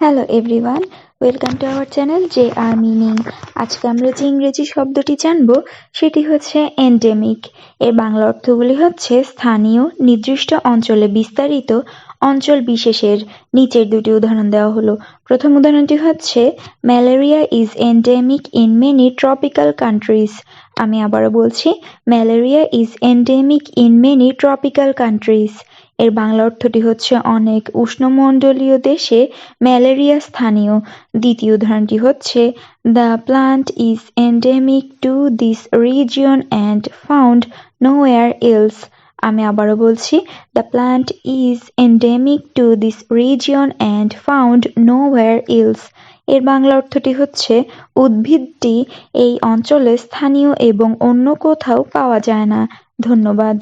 Hello everyone welcome to our channel J R meaning আজকে আমরা যে ইংরেজি শব্দটি জানব, সেটি হচ্ছে এন্ডেমিক এর বাংলা অর্থগুলি হচ্ছে স্থানীয়, নির্দিষ্ট অঞ্চলে বিস্তারিত, অঞ্চল বিশেষের। নিচের দুটি উদাহরণ দেওয়া হলো। প্রথম উদাহরণটি হচ্ছে malaria is endemic in many tropical countries আমি আবারও বলছি malaria is endemic in many tropical countries এর বাংলা অর্থটি হচ্ছে অনেক উষ্ণমণ্ডলীয় দেশে ম্যালেরিয়া স্থানীয়। দ্বিতীয় উদাহরণটি হচ্ছে the plant is endemic to this region and found nowhere else আমি আবারও বলছি the plant is endemic to this region and found nowhere else এর বাংলা অর্থটি হচ্ছে, উদ্ভিদটি এই অঞ্চলে স্থানীয় এবং অন্য কোথাও পাওয়া যায় না। ধন্যবাদ।